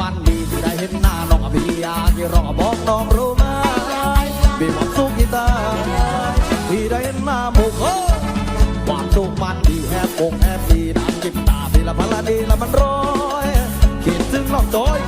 มันดีที่ได้เห็นหน้าน้องอภิยาที่รอบอกน้องรู้ไหมมีความสุขที่ตาที่ได้เห็นหน้าหมู่คนความสุขมันดีแฮปปงแฮปปี้น้ำจิบตาทีละพันละดีละมันร้อยคิดถึงน้องจอย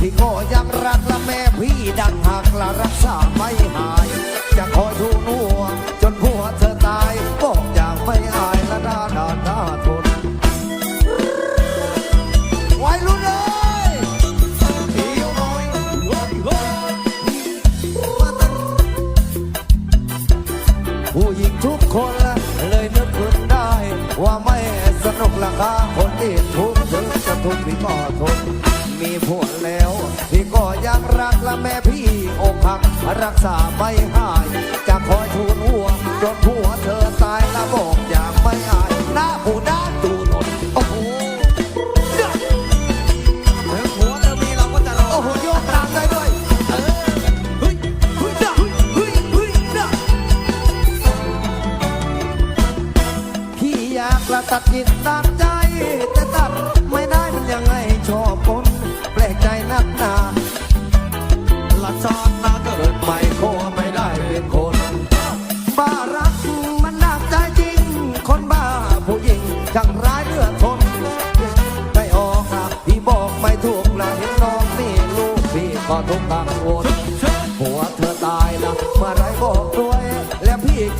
ที่ขอย ละแม่พี่อกหักรักษาไม่หาย จะคอยทูนหัวจนผู้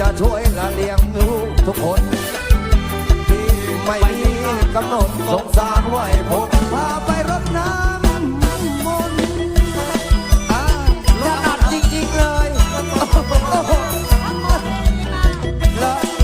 จะช่วยละเลี้ยงลูกทุกคนที่ไม่มีกำหนดสงสารไห้ผมพาไปรดน้ำมนต์อกตัดจริงๆเลยแล้ว